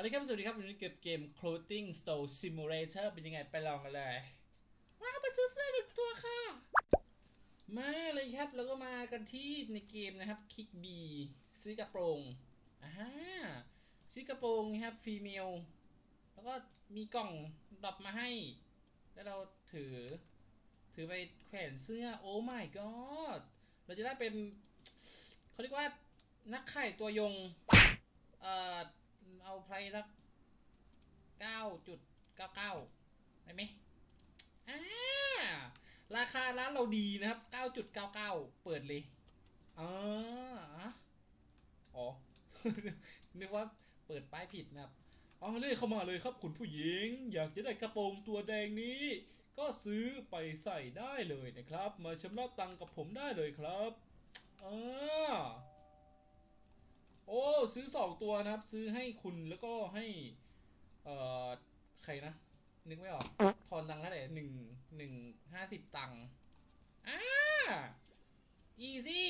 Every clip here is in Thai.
เอาละครับ สวัสดีครับวันนี้เก็บเกม Clothing Store Simulator เป็นยังไงไปลองกันเลยมาไปซื้อเสื้อหนึ่งตัวค่ะ มาเลยครับ แล้วก็มากันที่ในเกมนะครับ คลิก B ซื้อกระโปรงอ่าฮะซื้อกระโปรงนะครับฟีเมลแล้วก็มีกล่องดรอปมาให้ แล้วเราถือ ถือไปแขวนเสื้อ โอ้ my god เราจะได้เป็น เขาเรียกว่านักไข่ตัวยง เอ่อ เอาไพรสักเก้าจุดเก้าเก้าได้ไหมอ่าราคาร้านเราดีนะครับเก้าจุดเก้าเก้าเปิดเลยอ่าอ๋อ นึกว่าเปิดป้ายผิดนะครับเอาเลยเข้ามาเลยครับคุณผู้หญิง อยากจะได้กระโปรงตัวแดงนี้ ก็ซื้อไปใส่ได้เลยนะครับ มาชำระตังกับผมได้เลยครับอ่า โอ้ซื้อสองตัวนะครับ ซื้อให้คุณแล้วก็ให้ เอ่อใครนะ นึกไม่ออก ทอนตังค์เท่าไหร่หนึ่งหนึ่งห้าสิบตังค์อ่า easy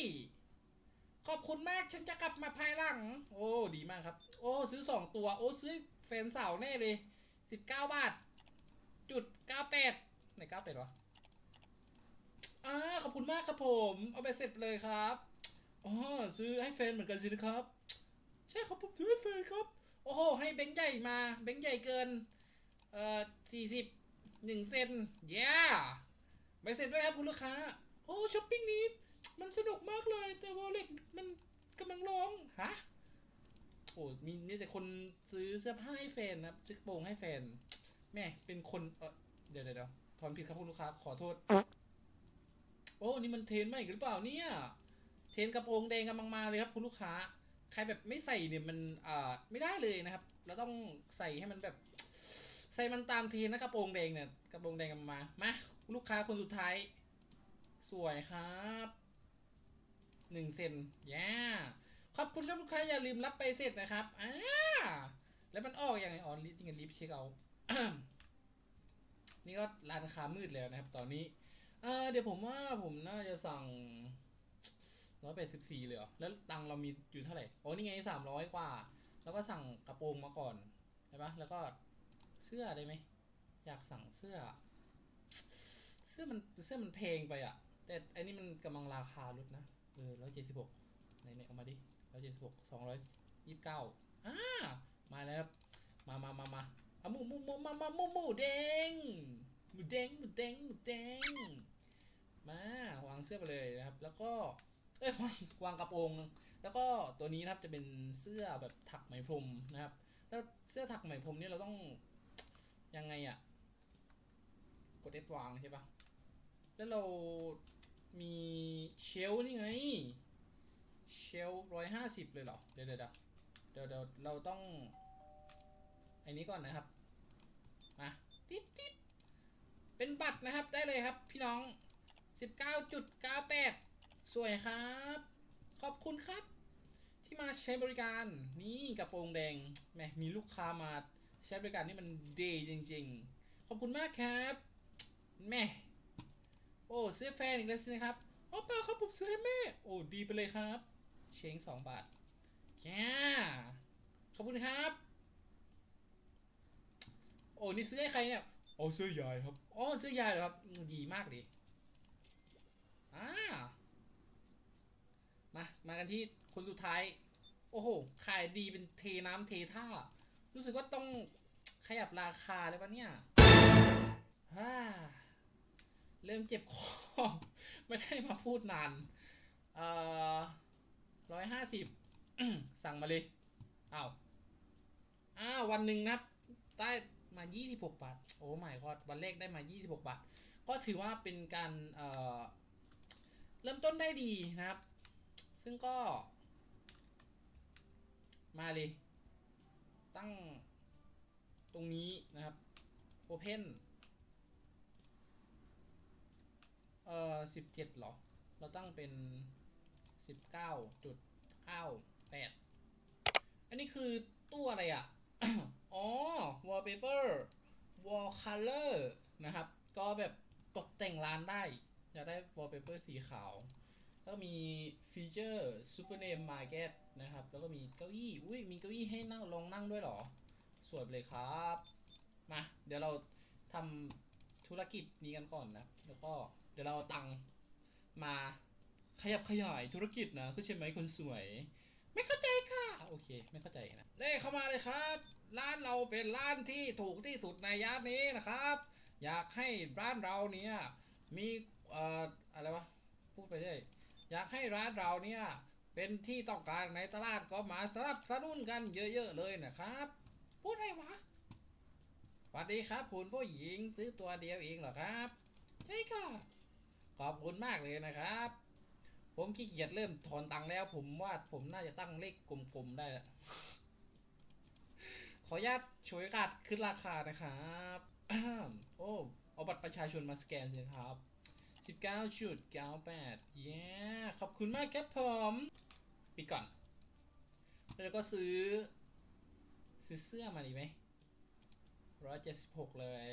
ขอบคุณมากฉันจะกลับมาภายหลัง โอ้ดีมากครับ โอ้ซื้อสองตัว โอ้ซื้อแฟนสาวแน่เลยสิบเก้าบาท จุดเก้าแปดไหนเก้าแปดวะอ่าขอบคุณมากครับผม เอาไปเสร็จเลยครับอ๋อซื้อให้แฟนเหมือนกันสินะครับ ใช่ครับผมซื้อให้แฟนครับ โอ้โห ให้แบงค์ใหญ่มา แบงค์ใหญ่เกิน เอ่อสี่สิบหนึ่งเซนเย้ใบเสร็จด้วยครับคุณลูกค้า โอ้ช้อปปิ้งนี้ มันสนุกมากเลย แต่วอลเล็ตมันกำลังร้อง ฮะ โอ้มีนี่แต่คนซื้อเสื้อผ้าให้แฟนนะครับซื้อกระโปรงให้แฟน แม่เป็นคนเออเดี๋ยวเดี๋ยวทอนผิดครับคุณลูกค้า ขอโทษ โอ้ นี่มันเทรนใหม่หรือเปล่าเนี่ย เทรนกระโปรงแดงกำลังมาเลยครับคุณลูกค้า ใครแบบไม่ใส่เนี่ยมันอ่าไม่ได้เลยนะครับ เราต้องใส่ให้มันแบบ ใส่มันตามทรนะกระโปรงแดงเนี่ยกระโปรงแดงกำลังมามาลูกค้าคนสุดท้าย สวยครับหนึ่งเซนย่าขอบคุณครับลูกค้าอย่าลืมรับไปเสร็จนะครับอ่าแล้วมันออกยังไงอ๋อลิฟต์นี่ลิฟต์เช็คเอานี่ก็ร้านค้ามืดแล้วนะครับ ตอนนี้เเดี๋ยวผมว่าผมน่าจะสั่ง ร้อยแปดสิบสี่เลยเหรอ แล้วตังเรามีอยู่เท่าไหร่ โอ้นี่ไงสามร้อยกว่า แล้วก็สั่งกระโปรงมาก่อนใช่ปะแล้วก็เสื้อได้ไหม อยากสั่งเสื้อ เสื้อมันเสื้อมันแพงไปอะ แต่อันนี้มันกำลังราคาลดนะ เออร้อยเจ็ดสิบหกไหนเน่เอามาดิร้อยเจ็ดสิบหกสองร้อยยี่สิบเก้าอ่ามาแล้วครับมามามามาอาหมูหมูหมูมามาหมูหมูแดงหมูแดงหมูแดงหมูแดงมาวางเสื้อไปเลยนะครับ แล้วก็ เอ้ยวางวางกระโปรงแล้วก็ตัวนี้นะครับจะเป็นเสื้อแบบถักไหมพรมนะครับ แล้วเสื้อถักไหมพรมนี่เราต้องยังไงอะกด F วางใช่ปะแล้วเรามีเชลนี่ไง เชลร้อยห้าสิบเลยเหรอ เดี๋ยวเดี๋ยวเดี๋ยวเดี๋ยวเราต้องไอ้นี้ก่อนนะครับ มาติ๊บติ๊บเป็นบัตรนะครับได้เลยครับ พี่น้อง19.98 สวยครับ ขอบคุณครับ ที่มาใช้บริการนี่กระโปรงแดงแหมมีลูกค้ามาใช้บริการนี่มันดีจริง ๆ ขอบคุณมากครับแม่โอ้ซื้อแฟนอีกแล้วสินะครับอ๋อเปล่าครับผมซื้อให้แม่ โอ้ดีไปเลยครับ เชงสองบาทแย่ขอบคุณครับ โอ้นี่ซื้อให้ใครเนี่ยโอ้ซื้อยายครับอ๋อซื้อยายเหรอครับอืมดีมากเลยอ่า มา มากันที่คนสุดท้าย โอ้โห ขายดีเป็นเทน้ำเทท่า รู้สึกว่าต้องขยับราคาเลยปะเนี่ยฮ่าเริ่มเจ็บคอ ไม่ได้มาพูดนาน เอ่อร้อยห้าสิบสั่งมาเลยอ้าว อ้าว วันหนึ่งนะครับได้มา26บหกบาท โอ้ไม่ก็วันแรกได้มา26บาท ก็ถือว่าเป็นการ เอ่อ เริ่มต้นได้ดีนะครับ ซึ่งก็ มาเลย ตั้งตรงนี้นะครับ Open เอ่อสิบเจ็ดหรอ เราตั้งเป็นสิบเก้าจุดเก้าแปดอันนี้คือตู้อะไรอะ อ๋อ wallpaper wall color นะครับ ก็แบบตกแต่งร้านได้ อยากได้ wallpaper สีขาว ก็มีฟีเจอร์ super name market นะครับ แล้วก็มีเก้าอี้อุ้ยมีเก้าอี้ให้นั่งลองนั่งด้วยเหรอ สวยไปเลยครับ มา เดี๋ยวเราทำธุรกิจนี้กันก่อนนะ แล้วก็เดี๋ยวเราเอาตังค์มาขยับขยายธุรกิจนะคือใช่ไหมคนสวย ไม่เข้าใจค่ะ โอเค ไม่เข้าใจนะเล่เข้ามาเลยครับ ร้านเราเป็นร้านที่ถูกที่สุดในย่านนี้นะครับ อยากให้ร้านเราเนี่ยมีเอ่ออะไรวะพูดไปเรื่อย อยากให้ร้านเราเนี่ยเป็นที่ต้องการในตลาดก็มาสนับสนุนกันเยอะๆเลยนะครับ พูดอะไรวะสวัสดีครับคุณผู้หญิงซื้อตัวเดียวเองเหรอครับ ใช่ค่ะ ขอบคุณมากเลยนะครับ ผมขี้เกียจเริ่มถอนตังค์แล้ว ผมว่าผมน่าจะตั้งเลขกลมๆได้ล้วขออนุญาตช่วยกัดขึ้นราคานะครับ โอ้เอาบัตรประชาชนมาสแกนสิครับ 19.98เย้ขอบคุณมากครับผม ปิดก่อน แล้วก็ซื้อ ซื้อเสื้อมาดีไหม176เลย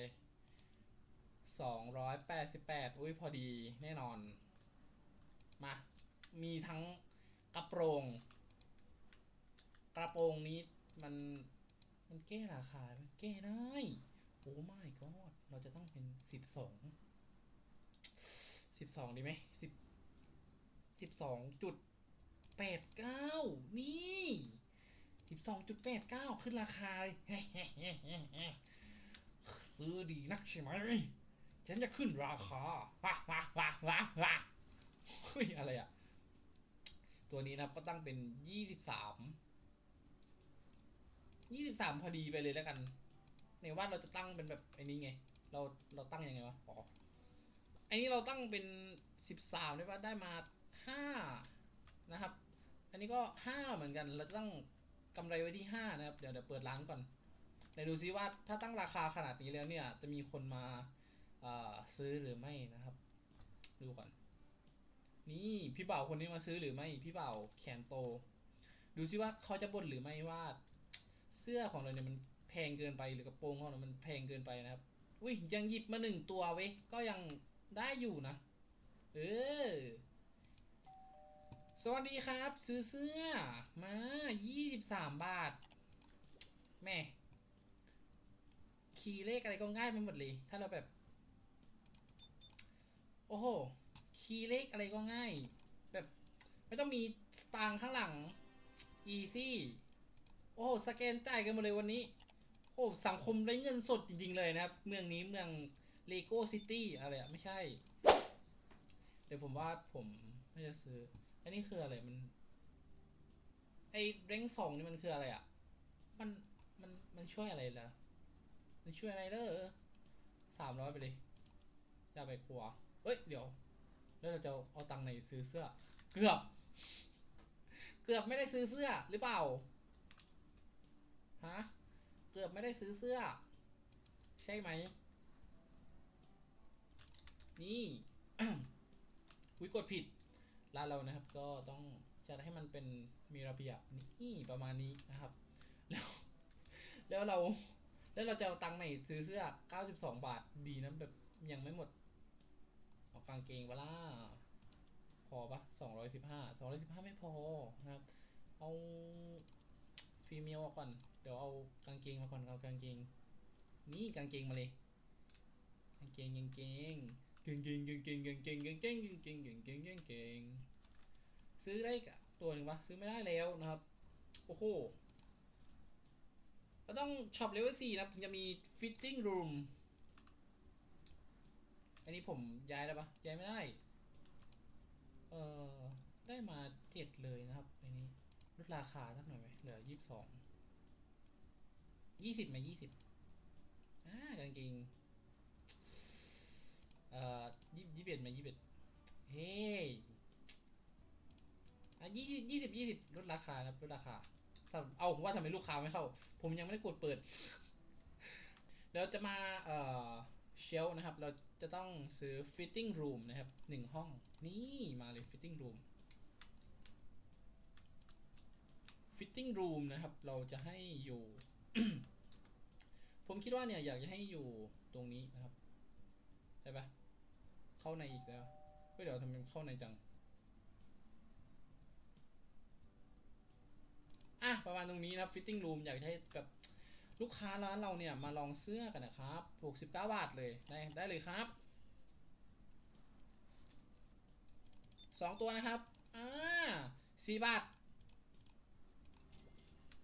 288อุ้ยพอดีแน่นอน มา มีทั้งกระโปรง กระโปรงนี้มัน มันแก้ราคาไหมแก้ได้ โอ้ my god เราจะต้องเป็นสิบสอง 12 12ดีไหม10 12จุด89นี่12.89ขึ้นราคาเลยซื้อดีนักใช่ไหมฉันจะขึ้นราคาว้าว้าว้าว้าว้าเฮ้ยอะไรอะตัวนี้นะก็ตั้งเป็น23 23พอดีไปเลยแล้วกันในว่าเราจะตั้งเป็นแบบไอ้นี้ไง เราเราตั้งยังไงวะอ๋อ อ้นี้เราตั้งเป็น 13ได้ปะได้มา 5 นะครับ อันนี้ก็ 5 เหมือนกัน เราจะตั้งกำไรไว้ที่ 5 นะครับ เดี๋ยวเดี๋ยวเปิดร้านก่อนไหนดูซิว่าถ้าตั้งราคาขนาดนี้แล้วเนี่ย จะมีคนมาซื้อหรือไม่นะครับ ดูก่อน นี่พี่เบ่าคนนี้มาซื้อหรือไม่พี่เบ่าแขนโต ดูซิว่าเขาจะบ่นหรือไม่ว่า เสื้อของเราเนี่ยมันแพงเกินไปหรือกระโปรงของเรามันแพงเกินไปนะครับอุ้ยยังหยิบมาหนึ่งตัวเว้ยก็ยัง ได้อยู่นะ เออ สวัสดีครับ ซื้อเสื้อ มา 23 บาท แม่ คีย์เลขอะไรก็ง่ายไปหมดเลย ถ้าเราแบบ โอ้โห คีย์เลขอะไรก็ง่าย แบบ ไม่ต้องมีตางข้างหลัง easy โอ้โห สแกนจ่ายกันหมดเลยวันนี้ โอ้ สังคมไร้เงินสดจริง ๆ เลยนะครับ เมืองนี้เมือง เลโก้ซิตี้อะไรอะไม่ใช่ เดี๋ยวผมว่าผมไม่จะซื้อ อันนี้คืออะไรมัน ไอ้เร่งสองนี่มันคืออะไรอะมันมันมันช่วยอะไรล่ะ มันช่วยอะไรเลอสามร้อยไปเลยอย่าไปกลัว เอ้ย เดี๋ยว แล้วเราจะเอาตังค์ไหนซื้อเสื้อ เกือบ เกือบไม่ได้ซื้อเสื้อหรือเปล่า ฮะ เกือบไม่ได้ซื้อเสื้อ ใช่ไหม นี่วิกดผิดร้านเรานะครับ ก็ต้องจัดให้มันเป็นมีระเบียบนี่ประมาณนี้นะครับ แล้ว แล้วเราแล้วเราจะเอาตังค์ไหนซื้อเสื้อ 92 บาทดีนะแบบยังไม่หมดเอากางเกงวะล่ะพอปะ215 215 ไม่พอนะครับ เอาฟีเมลก่อน เดี๋ยวเอากางเกงมาก่อนเอากางเกง นี่กางเกงมาเลย กางเกงกางเกง กางเก่งเกางเก่งเกางเก่งเกางเก่งเกางเก่งเกางเกงกางเก่งซื้อได้กะตัวหนึ่งปะซื้อไม่ได้แล้วนะครับ โอ้โหเราต้องช็อปเลเวลสี่นะครับ ถึงจะมี fitting room อันนี้ผมย้ายแล้วปะย้ายไม่ได้ เออได้มาเจ็ดเลยนะครับอันนี้ลดราคาสักหน่อยไหมเหลือยี่สิบสองยี่สิบไหมยี่สิบอ่ากางเกงเอ่อยี่ยี่สิบเอ็ดไหมยี่สิบเอ็ดเฮ้ยอะยี่ยี่สิบยี่สิบลดราคานะครับลดราคาเอาผมว่าทำไมลูกค้าไม่เข้า ผมยังไม่ได้กดเปิดเดี๋ยวจะมาเอ่อเชลนะครับ เราจะต้องซื้อ fitting room นะครับหนึ่งห้อง นี่มาเลย fitting room fitting room นะครับ เราจะให้อยู่ ผมคิดว่าเนี่ย อยากจะให้อยู่ตรงนี้นะครับ ใช่ปะ เข้าในอีกแล้วเฮ้ยเดี๋ยวทำไมเข้าในจัง อะประมาณตรงนี้นะครับ fitting room อยากให้แบบลูกค้าร้านเราเนี่ยมาลองเสื้อกันนะครับ69บาทเลยได้ได้เลยครับสองตัวนะครับ อ่าสี่บาท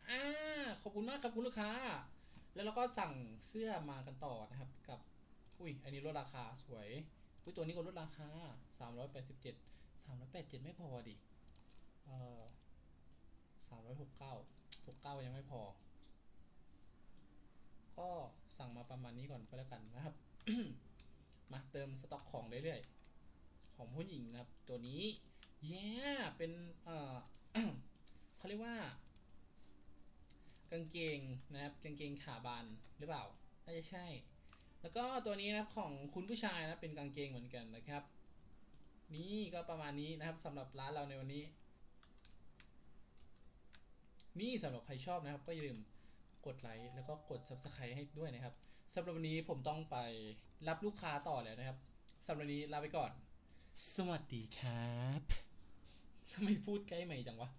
อ่า ขอบคุณมากครับคุณลูกค้า แล้วเราก็สั่งเสื้อมากันต่อนะครับ กับ อุ้ย อันนี้ลดราคาสวย อุ้ยตัวนี้ก็ลดราคา 387 387 ไม่พอดิเอ่อ369 69 ยังไม่พอ ก็สั่งมาประมาณนี้ก่อนก็แล้วกันนะครับ มาเติมสต็อกของเรื่อยๆ ของผู้หญิงนะครับ ตัวนี้แย่เป็น เอ่อเขาเรียกว่า กางเกงนะครับ กางเกงขาบานหรือเปล่า น่าจะใช่ แล้วก็ตัวนี้นะครับของคุณผู้ชายนะเป็นกางเกงเหมือนกันนะครับ นี่ก็ประมาณนี้นะครับสำหรับร้านเราในวันนี้ นี่สำหรับใครชอบนะครับ ก็อย่าลืมกดไลค์แล้วก็กด subscribe ให้ด้วยนะครับสำหรับวันนี้ผมต้องไปรับลูกค้าต่อแล้วนะครับสำหรับวันนี้ลาไปก่อน สวัสดีครับทำไมพูดใกล้ใหม่จังวะ